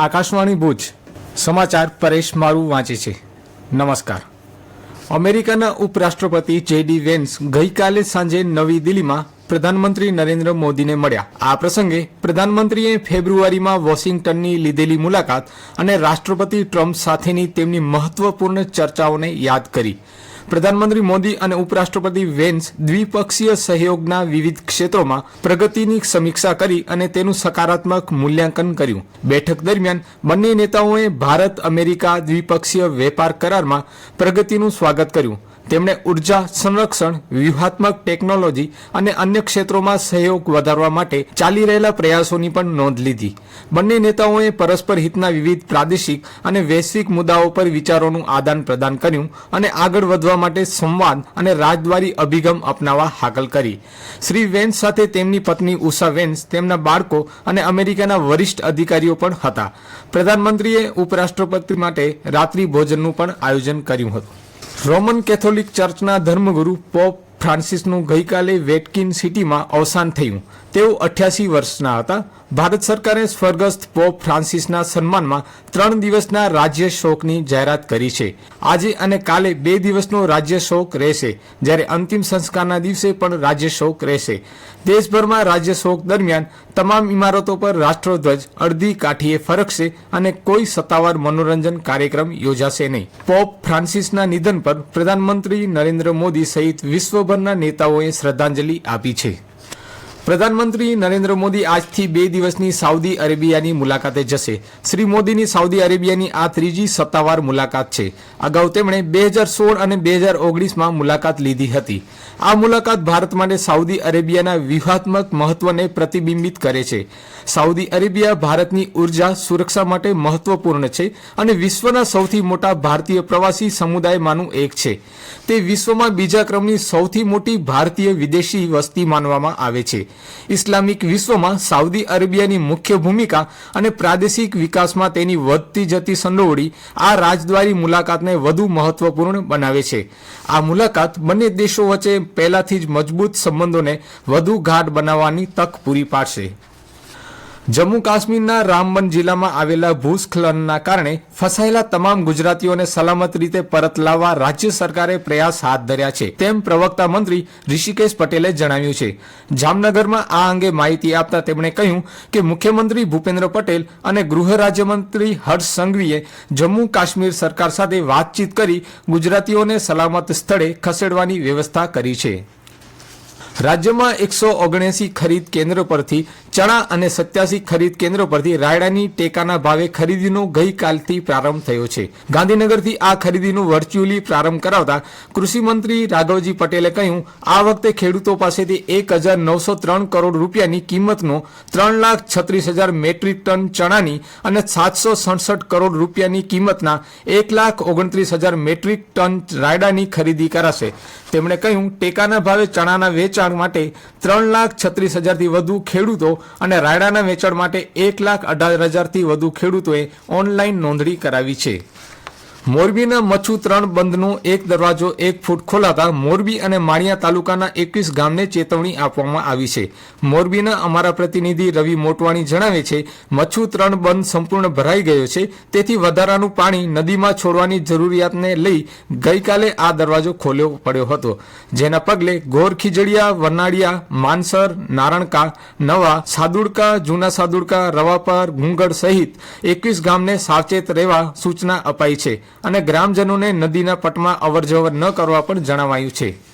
આકાશવાણી ભુજ, સમાચાર પરેશ મારું વાંચે છે. નમસ્કાર. અમેરિકાના ઉપરાષ્ટ્રપતિ જેડી વેન્સ ગઈકાલે સાંજે નવી દિલ્હીમાં પ્રધાનમંત્રી નરેન્દ્ર મોદીને મળ્યા. આ પ્રસંગે પ્રધાનમંત્રીએ ફેબ્રુઆરીમાં વોશિંગ્ટનની લીધેલી મુલાકાત અને રાષ્ટ્રપતિ ટ્રમ્પ સાથેની તેમની મહત્વપૂર્ણ ચર્ચાઓને યાદ કરી. પ્રધાનમંત્રી મોદી અને ઉપરાષ્ટ્રપતિ વેન્સ દ્વિપક્ષીય સહયોગના વિવિધ ક્ષેત્રોમાં પ્રગતિની સમીક્ષા કરી અને તેનું સકારાત્મક મૂલ્યાંકન કર્યું. બેઠક દરમિયાન બંને નેતાઓએ ભારત અમેરિકા દ્વિપક્ષીય વેપાર કરારમાં પ્રગતિનું સ્વાગત કર્યું. તેમણે ઊર્જા સંરક્ષણ, વ્યૂહાત્મક ટેકનોલોજી અને અન્ય ક્ષેત્રોમાં સહયોગ વધારવા માટે ચાલી રહેલા પ્રયાસોની પણ નોંધ લીધી. બંને નેતાઓએ પરસ્પર હિતના વિવિધ પ્રાદેશિક અને વૈશ્વિક મુદ્દાઓ પર વિચારોનું આદાન પ્રદાન કર્યું અને આગળ વધવા માટે સંવાદ અને રાજદ્વારી અભિગમ અપનાવવા હાકલ કરી. શ્રી વેન્સ સાથે તેમની પત્ની ઉષા વેન્સ, તેમના બાળકો અને અમેરિકાના વરિષ્ઠ અધિકારીઓ પણ હતા. પ્રધાનમંત્રીએ ઉપરાષ્ટ્રપતિ માટે રાત્રિ ભોજનનું પણ આયોજન કર્યું હતું. રોમન કેથોલિક ચર્ચના ધર્મગુરુ પોપ ફ્રાન્સિસનું ગઈકાલે વેટકિન સિટીમાં અવસાન થયું. તેઓ અઠ્યાસી વર્ષના હતા. ભારત સરકારે સ્વર્ગસ્થ પોપ ફ્રાન્સિસના સન્માનમાં ત્રણ દિવસના રાજ્ય શોકની જાહેરાત કરી છે. આજે અને કાલે બે દિવસનો રાજ્ય શોક રહેશે, જ્યારે અંતિમ સંસ્કારના દિવસે પણ રાજ્ય શોક રહેશે. દેશભરમાં રાજ્ય શોક દરમિયાન તમામ ઇમારતો પર રાષ્ટ્રધ્વજ અડધી કાઠીએ ફરકશે અને કોઈ સત્તાવાર મનોરંજન કાર્યક્રમ યોજાશે નહીં. પોપ ફ્રાન્સિસના નિધન પર પ્રધાનમંત્રી નરેન્દ્ર મોદી સહિત વિશ્વભરના નેતાઓએ શ્રદ્ધાંજલિ આપી છે. પ્રધાનમંત્રી નરેન્દ્ર મોદી આજથી બે દિવસની સાઉદી અરેબિયાની મુલાકાતે જશે. શ્રી મોદીની સાઉદી અરેબિયાની આ ત્રીજી સત્તાવાર મુલાકાત છે. અગાઉ તેમણે બે હજાર સોળ અને બે હજાર ઓગણીસમાં મુલાકાત લીધી હતી. આ મુલાકાત ભારત માટે સાઉદી અરેબિયાના વ્યૂહાત્મક મહત્વને પ્રતિબિંબિત કરે છે. સાઉદી અરેબિયા ભારતની ઊર્જા, સુરક્ષા માટે મહત્વપૂર્ણ છે અને વિશ્વના સૌથી મોટા ભારતીય પ્રવાસી સમુદાયમાંનું એક છે. તે વિશ્વમાં બીજા ક્રમની સૌથી મોટી ભારતીય વિદેશી વસ્તી માનવામાં આવે છે. ઇસ્લામિક વિશ્વમાં સાઉદી અરેબિયાની મુખ્ય ભૂમિકા અને પ્રાદેશિક વિકાસમાં તેની વધતી જતી સંડોવણી આ રાજદ્વારી મુલાકાતને વધુ મહત્વપૂર્ણ બનાવે છે. આ મુલાકાત બંને દેશો વચ્ચે પહેલાથી જ મજબૂત સંબંધોને વધુ ગાઢ બનાવવાની તક પૂરી પાડશે. જમ્મુ કાશ્મીરના રામબન જિલ્લામાં આવેલા ભૂસ્ખલનના કારણે ફસાયેલા તમામ ગુજરાતીઓને સલામત રીતે પરત લાવવા રાજ્ય સરકારે પ્રયાસ હાથ ધર્યા છે, તેમ પ્રવક્તા મંત્રી ઋષિકેશ પટેલે જણાવ્યું છે. જામનગરમાં આ અંગે માહિતી આપતા તેમણે કહ્યું કે મુખ્યમંત્રી ભૂપેન્દ્ર પટેલ અને ગૃહ રાજ્યમંત્રી હર્ષ સંઘવીએ જમ્મુ કાશ્મીર સરકાર સાથે વાતચીત કરી ગુજરાતીઓને સલામત સ્થળે ખસેડવાની વ્યવસ્થા કરી છે. રાજ્યમાં એકસો ઓગણએસી ખરીદ કેન્દ્ર પરથી, ચણા અને સત્યાસી ખરીદ કેન્દ્ર પરથી રાયડાની ટેકાના ભાવે ખરીદીનો ગઈકાલથી પ્રારંભ થયો છે. ગાંધીનગરથી આ ખરીદીનું વર્ચ્યુઅલી પ્રારંભ કરાવતા કૃષિમંત્રી રાઘવજી પટેલે કહ્યું, આ વખતે ખેડૂતો પાસેથી એક હજાર નવસો ત્રણ કરોડ રૂપિયાની કિંમતનો ત્રણ લાખ છત્રીસ હજાર મેટ્રિક ટન ચણાની અને સાતસો સડસઠ કરોડ રૂપિયાની કિંમતના એક લાખ ઓગણત્રીસ હજાર મેટ્રિક ટન રાયડાની ખરીદી કરાશે. તેમણે કહ્યું, ટેકાના ભાવે ચણાના વેચાણ માટે ત્રણ લાખ છત્રીસ હજારથી વધુ ખેડૂતો અને રાયડાના વેચાણ માટે એક લાખ અઢાર હજારથી વધુ ખેડૂતોએ ઓનલાઈન નોંધણી કરાવી છે. મોરબીના મચ્છુ ત્રણ બંધનો એક દરવાજો, એક ફૂટ ખોલાતા મોરબી અને માળિયા તાલુકાના એકવીસ ગામને ચેતવણી આપવામાં આવી છે. મોરબીના અમારા પ્રતિનિધિ રવિ મોટવાણી જણાવે છે, મચ્છુ ત્રણ બંધ સંપૂર્ણ ભરાઈ ગયો છે, તેથી વધારાનું પાણી નદીમાં છોડવાની જરૂરિયાતને લઈ ગઈકાલે આ દરવાજો ખોલ્યો પડ્યો હતો. જેના પગલે ગોર ખીજડીયા માનસર નારણકા, નવા સાદુડકા, જૂના સાદુડકા, રવાપર ગુંગળ સહિત એકવીસ ગામને સાવચેત રહેવા સૂચના અપાઈ છે. અને ગ્રામજનોને નદીના પટમાં અવરજવર ન કરવા પણ જણાવાયું છે.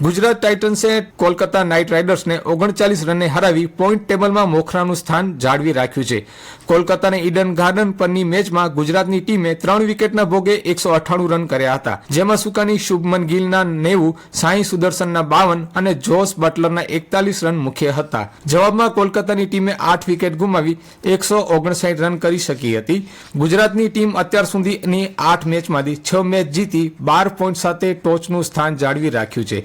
ગુજરાત ટાઇટન્સે કોલકાતા નાઇટ રાઇડર્સને ઓગણચાલીસ રને હરાવી પોઈન્ટ ટેબલમાં મોખરાનું સ્થાન જાળવી રાખ્યું છે. કોલકાતાને ઈડન ગાર્ડન પરની મેચમાં ગુજરાતની ટીમે ત્રણ વિકેટના ભોગે એકસો અઠ્ઠાણું રન કર્યા હતા. જેમાં સુકાની શુભમન ગિલના નેવું, સાંઈ સુદર્શનના બાવન અને જોસ બટલરના એકતાલીસ રન મુખ્ય હતા. જવાબમાં કોલકાતાની ટીમે આઠ વિકેટ ગુમાવી એકસો ઓગણસાઠ રન કરી શકી હતી. ગુજરાતની ટીમ અત્યાર સુધીની આઠ મેચમાંથી છ મેચ જીતી બાર પોઈન્ટ સાથે ટોચનું સ્થાન જાળવી રાખ્યું છે.